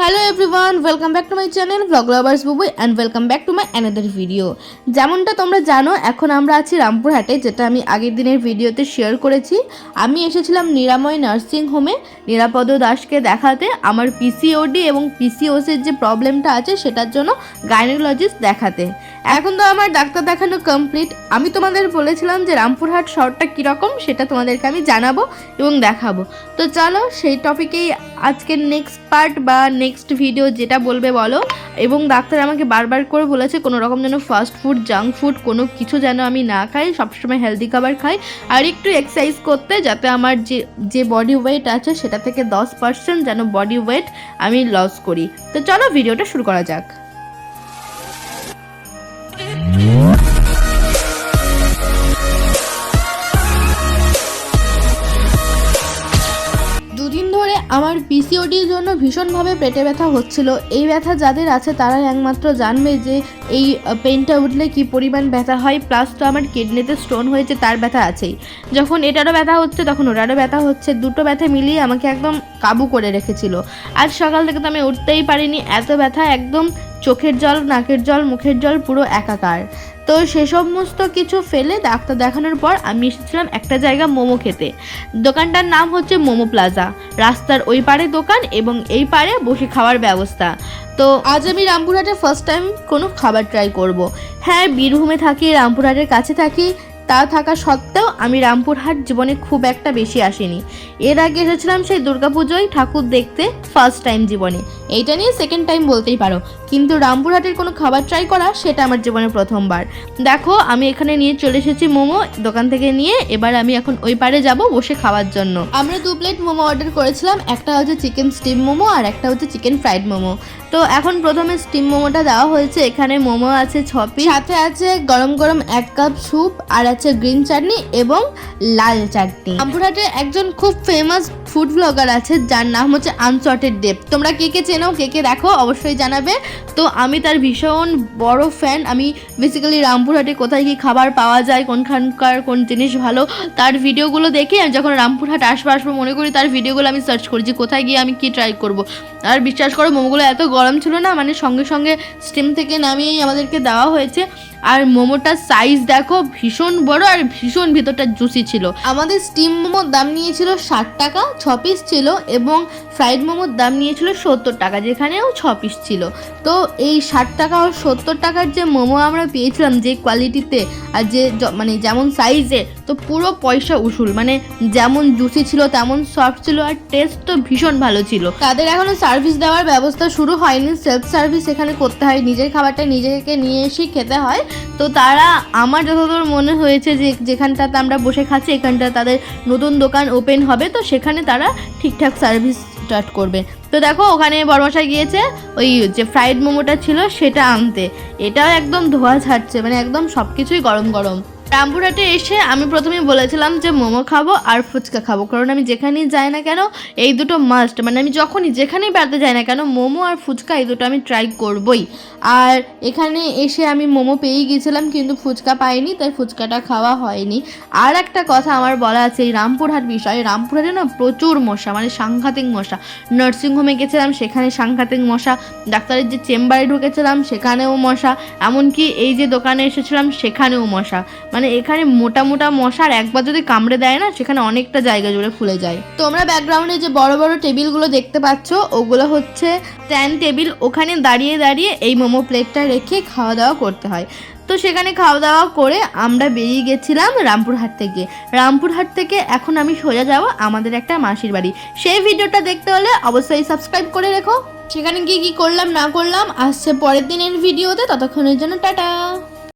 Hello everyone welcome back to my channel vlog lovers Bubui and welcome back to my another video যেমনটা তোমরা জানো, এখন আমরা আছি রামপুরহাটে, যেটা আমি আগের দিনের ভিডিওতে শেয়ার করেছি। আমি এসেছিলাম নিরাময় নার্সিং হোমে নিরাপদ দাসকে দেখাতে। আমার পিসিওডি এবং পিসিওসের যে প্রবলেমটা আছে, সেটার জন্য গাইনোলজিস্ট দেখাতে। এখন তো আমার ডাক্তার দেখানো কমপ্লিট আমি তোমাদের বলেছিলাম যে রামপুরহাট শহরটা কীরকম, সেটা তোমাদেরকে আমি জানাব এবং দেখাবো। তো চলো, সেই টপিকেই আজকের নেক্সট পার্ট বা নেক্সট ভিডিও যেটা বলবে বলো, এবং ডাক্তার আমাকে বারবার করে বলেছে কোনো রকম যেন ফাস্ট ফুড জাঙ্ক ফুড কোনো কিছু যেন আমি না খাই, সবসময় হেলদি খাবার খাই, আর একটু এক্সারসাইজ করতে যাতে আমার যে যে বডি ওয়েট আছে সেটা থেকে দশ পার্সেন্ট যেন বডি ওয়েট আমি লস করি। তো চলো ভিডিওটা শুরু করা যাক। আমার পিসিওডির জন্য ভীষণভাবে পেটে ব্যথা হচ্ছিল। এই ব্যথা যাদের আছে তারাই একমাত্র জানবে যে এই পেনটা উঠলে কি পরিমাণ ব্যথা হয় প্লাস তো আমার কিডনিতে স্টোন হয়েছে, তার ব্যথা আছেই। যখন এটারও ব্যথা হচ্ছে, তখন ওটারও ব্যথা হচ্ছে। দুটো ব্যথা মিলিয়ে আমাকে একদম কাবু করে রেখেছিল। আজ সকাল থেকে তো আমি উঠতেই পারিনি, এত ব্যথা একদম চোখের জল, নাকের জল, মুখের জল পুরো একাকার। তো সে সমস্ত কিছু ফেলে ডাক্তার দেখানোর পর আমি এসেছিলাম একটা জায়গা মোমো খেতে। দোকানটার নাম হচ্ছে মোমো প্লাজা। রাস্তার ওই পারে দোকান এবং এই পারে বসে খাওয়ার ব্যবস্থা। তো আজ আমি রামপুরহাটে ফার্স্ট টাইম কোনো খাবার ট্রাই করব। হ্যাঁ বীরভূমে থাকি, রামপুরহাটের কাছে থাকি তা থাকা সত্ত্বেও আমি রামপুরহাট জীবনে খুব একটা বেশি আসিনি। এর আগে এসেছিলাম সেই দুর্গাপুজোয় ঠাকুর দেখতে ফার্স্ট টাইম জীবনে। এইটা নিয়ে সেকেন্ড টাইম বলতেই পারো। কিন্তু রামপুরহাটের কোনো খাবার ট্রাই করা সেটা আমার জীবনে প্রথমবার। দেখো, আমি এখানে নিয়ে চলে এসেছি মোমো, দোকান থেকে নিয়ে এবার আমি এখন ওই পারে যাব বসে খাওয়ার জন্য। আমরা দু প্লেট মোমো অর্ডার করেছিলাম, একটা হচ্ছে চিকেন স্টিম মোমো আর একটা হচ্ছে চিকেন ফ্রাইড মোমো। তো এখন প্রথমে স্টিম মোমোটা দেওয়া হয়েছে। এখানে মোমো আছে ছ পিস সাথে আছে গরম গরম এক কাপ স্যুপ আর আছে গ্রিন চাটনি এবং লাল চাটনি। রামপুরহাটে একজন খুব ফেমাস ফুড ব্লগার আছে, যার নাম হচ্ছে আনসর্টেড ডেপ তোমরা কে কে চেনো, কে কে দেখো, অবশ্যই জানাবে। তো আমি তার ভীষণ বড় ফ্যান আমি বেসিক্যালি রামপুরহাটে কোথায় কি খাবার পাওয়া যায়, কোনখানকার কোন জিনিস ভালো, তার ভিডিওগুলো দেখে আমি যখন রামপুরহাট আসব আসব মনে করি তার ভিডিওগুলো আমি সার্চ করি যে কোথায় গিয়ে আমি কি ট্রাই করব। আর বিশ্বাস করো, মোমোগুলো এত গরম ছিল না মানে সঙ্গে সঙ্গে স্টিম থেকে নামিয়েই আমাদেরকে দেওয়া হয়েছে। আর মোমোটার সাইজ দেখো, ভীষণ বড় আর ভীষণ ভিতরটা জুসি ছিল। আমাদের স্টিম মোমোর দাম নিয়েছিল ষাট টাকা, ছ পিস ছিল এবং ফ্রাইড মোমোর দাম নিয়েছিল সত্তর টাকা, যেখানেও ছ পিস ছিল। তো এই ষাট টাকা ও সত্তর টাকার যে মোমো আমরা পেয়েছিলাম যে কোয়ালিটিতে আর যে মানে যেমন সাইজে তো পুরো পয়সা উসুল। মানে যেমন জুসি ছিল, তেমন সফট ছিল আর টেস্ট তো ভীষণ ভালো ছিল। তাদের এখনও সার্ভিস দেওয়ার ব্যবস্থা শুরু হয়নি। সেলফ সার্ভিস এখানে করতে হয়। নিজের খাবারটা নিজেকে নিয়ে এসেই খেতে হয়। তো তারা, আমার যতদূর মনে হয়েছে যে যেখানটাতে আমরা বসে খাচ্ছি, এখানটা তাদের নতুন দোকান ওপেন হবে। তো সেখানে তারা ঠিকঠাক সার্ভিস স্টার্ট করবে। তো দেখো, ওখানে বড়মশাই গিয়েছে। ওই যে ফ্রাইড মোমোটা ছিল, সেটা আনতে। এটাও একদম ধোয়া ছাড়ছে। মানে একদম সব কিছুই গরম গরম। রামপুরহাটে এসে আমি প্রথমে বলেছিলাম যে মোমো খাব আর ফুচকা খাব, কারণ আমি যেখানেই যাই না কেন এই দুটো মাস্ট মানে আমি যখনই যেখানেই বেড়াতে যাই না কেন মোমো আর ফুচকা এই দুটো আমি ট্রাই করবই। আর এখানে এসে আমি মোমো পেয়েই গেছিলাম কিন্তু ফুচকা পাইনি, তাই ফুচকাটা খাওয়া হয়নি। আর একটা কথা আমার বলা আছে, এই রামপুরহাট বিষয়ে, রামপুরহাটে না প্রচুর মশা মানে সাংঘাতিক মশা। নার্সিংহোমে গেছিলাম, সেখানে সাংঘাতিক মশা। ডাক্তারের যে চেম্বারে ঢুকেছিলাম, সেখানেও মশা। এমনকি এই যে দোকানে এসেছিলাম, সেখানেও মশা। মানে এখানে মোটা মোটা মশার একবার যদি কামড়ে দেয় না, সেখানে অনেকটা জায়গা জুড়ে ফুলে যায়। তোমরা ব্যাকগ্রাউন্ডে যে বড় বড় টেবিলগুলো দেখতে পাচ্ছ, ওগুলো হচ্ছে স্ট্যান্ড টেবিল ওখানে দাঁড়িয়ে দাঁড়িয়ে এই মোমো প্লেটটা রেখে খাওয়া দাওয়া করতে হয়। তো সেখানে খাওয়া দাওয়া করে আমরা বেরিয়ে গেছিলাম রামপুরহাট থেকে। রামপুরহাট থেকে এখন আমি সোজা যাব আমাদের একটা মাসির বাড়ি। সেই ভিডিওটা দেখতে হলে অবশ্যই সাবস্ক্রাইব করে রেখো। সেখানে গিয়ে কী করলাম, না করলাম, আসছে পরের দিনের ভিডিওতে। ততক্ষণের জন্য টাটা!